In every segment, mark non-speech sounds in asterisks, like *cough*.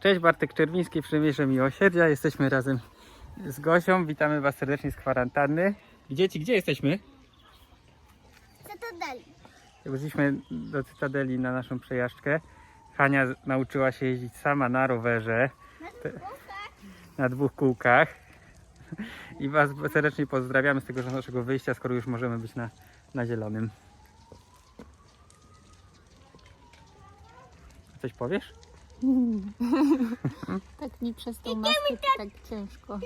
Cześć, Bartek Czerwiński, Przymierze Miłosierdzia. Jesteśmy razem z Gosią. Witamy Was serdecznie z kwarantanny. Dzieci, gdzie jesteśmy? Cytadeli. Wróciliśmy do Cytadeli na naszą przejażdżkę. Hania nauczyła się jeździć sama na rowerze Te- na dwóch kółkach. I Was serdecznie pozdrawiamy z tego naszego wyjścia, skoro już możemy być na, na zielonym. Coś powiesz? Tak mi przez tą maskę to tak ciężko.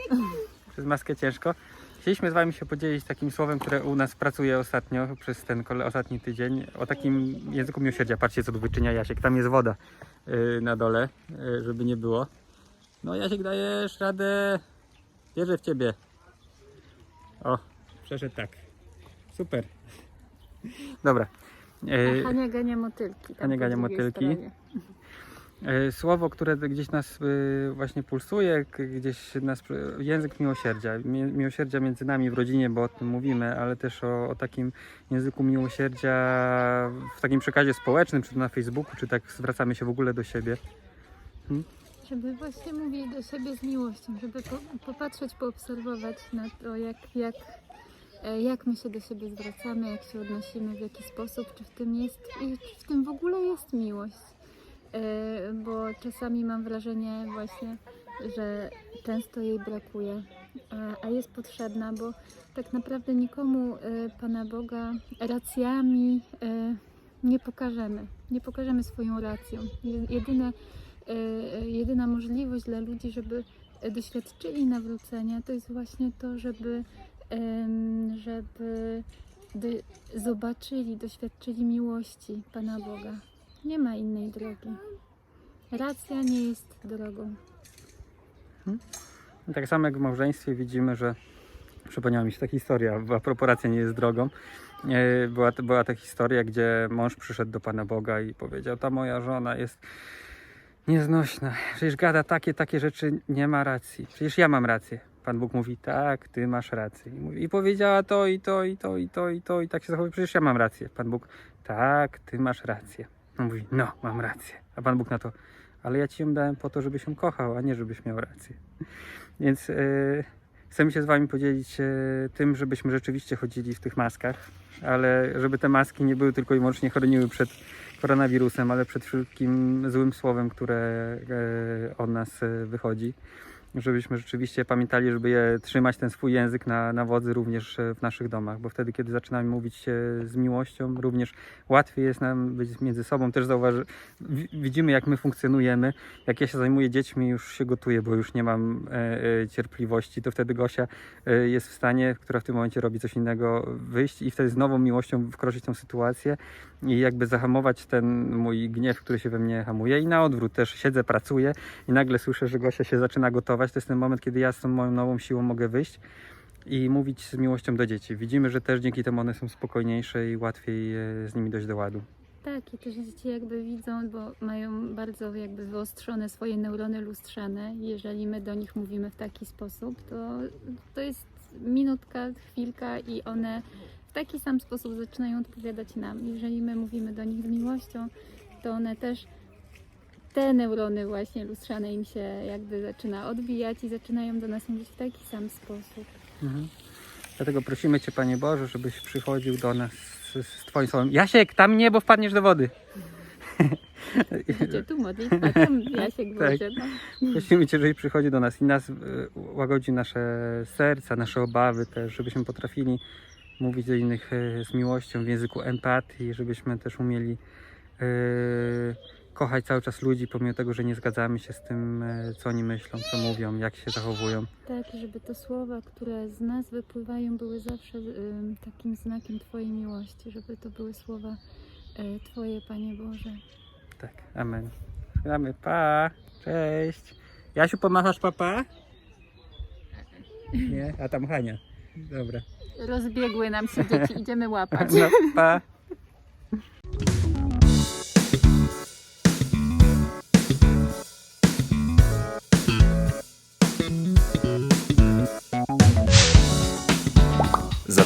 przez maskę ciężko. Chcieliśmy z Wami się podzielić takim słowem, które u nas pracuje ostatnio, przez ten kole- ostatni tydzień, o takim języku miłosierdzia. Patrzcie, co tu wyczynia Jasiek. Tam jest woda yy, na dole, yy, żeby nie było. No Jasiek, dajesz radę. Wierzę w Ciebie. O, przeszedł tak. Super. Dobra. Yy, A Hania gania motylki. Hania gania motylki. stronie. E, Słowo, które gdzieś nas y, właśnie pulsuje, gdzieś nas, język miłosierdzia. Mi- Miłosierdzia między nami w rodzinie, bo o tym mówimy, ale też o, o takim języku miłosierdzia w takim przekazie społecznym, czy to na Facebooku, czy tak zwracamy się w ogóle do siebie. Żeby właśnie mówić do siebie z miłością, żeby po, popatrzeć, poobserwować na to, jak, jak, e, jak my się do siebie zwracamy, jak się odnosimy, w jaki sposób, czy w tym jest i czy w tym w ogóle jest miłość. E, Bo czasami mam wrażenie właśnie, że często jej brakuje, a- a jest potrzebna, bo tak naprawdę nikomu e, Pana Boga racjami nie pokażemy. Nie pokażemy swoją racją. Je- Jedyne jedyna możliwość dla ludzi, żeby doświadczyli nawrócenia, to jest właśnie to, żeby, żeby zobaczyli, doświadczyli miłości Pana Boga. Nie ma innej drogi. Racja nie jest drogą. I tak samo jak w małżeństwie widzimy, że przypomniała mi się ta historia, a propos racja nie jest drogą. E, Była, była ta historia, gdzie mąż przyszedł do Pana Boga i powiedział, ta moja żona jest nieznośna. Przecież gada takie, takie rzeczy, nie ma racji. Przecież ja mam rację. Pan Bóg mówi, tak, ty masz rację. I, mówi, I powiedziała to, i to, i to, i to, i to, i tak się zachowuje. Przecież ja mam rację. Pan Bóg, tak, ty masz rację. On mówi, no, mam rację. A Pan Bóg na to, ale ja ci ją dałem po to, żebyś ją kochał, a nie żebyś miał rację. Więc e, chcemy się z Wami podzielić e, tym, żebyśmy rzeczywiście chodzili w tych maskach, ale żeby te maski nie były tylko i wyłącznie chroniły przed koronawirusem, ale przed wszystkim złym słowem, które e, od nas wychodzi. Żebyśmy rzeczywiście pamiętali, żeby je trzymać ten swój język na, na wodzy również e, w naszych domach, bo wtedy, kiedy zaczynamy mówić z miłością, również łatwiej jest nam być między sobą. Też zauważy, wi- widzimy, jak my funkcjonujemy. Jak ja się zajmuję dziećmi, już się gotuję, bo już nie mam e, e, cierpliwości, to wtedy Gosia e, jest w stanie, która w tym momencie robi coś innego, wyjść i wtedy z nową miłością wkroczyć tą sytuację i jakby zahamować ten mój gniew, który się we mnie hamuje. I na odwrót też siedzę, pracuję i nagle słyszę, że Gosia się zaczyna gotować. To jest ten moment, kiedy ja z tą moją nową siłą mogę wyjść i mówić z miłością do dzieci. Widzimy, że też dzięki temu one są spokojniejsze i łatwiej e, z nimi dojść do ładu. Tak, i też dzieci jakby widzą, bo mają bardzo jakby wyostrzone swoje neurony lustrzane. Jeżeli my do nich mówimy w taki sposób, to, to jest minutka, chwilka i one w taki sam sposób zaczynają odpowiadać nam. Jeżeli my mówimy do nich z miłością, to one też te neurony właśnie lustrzane im się jakby zaczyna odbijać i zaczynają do nas mówić w taki sam sposób. Mhm. Dlatego prosimy Cię, Panie Boże, żebyś przychodził do nas z, z Twoim słowem. Jasiek, tam nie, bo wpadniesz do wody. *laughs* Gdzie tu modlitwa, tam Jasiek Tak. Boże. No. Prosimy Cię, żebyś przychodził do nas i nas y, łagodzi nasze serca, nasze obawy też, żebyśmy potrafili mówić do innych y, z miłością w języku empatii, żebyśmy też umieli y, kochać cały czas ludzi, pomimo tego, że nie zgadzamy się z tym, y, co oni myślą, co mówią, jak się zachowują. Tak, żeby te słowa, które z nas wypływają, były zawsze ym, takim znakiem Twojej miłości, żeby to były słowa y, Twoje, Panie Boże. Tak, amen. Żegnamy, pa, cześć. Jasiu, pomachasz papa? Nie, a tam Hania. Dobra. Rozbiegły nam się dzieci, idziemy łapać. No, pa.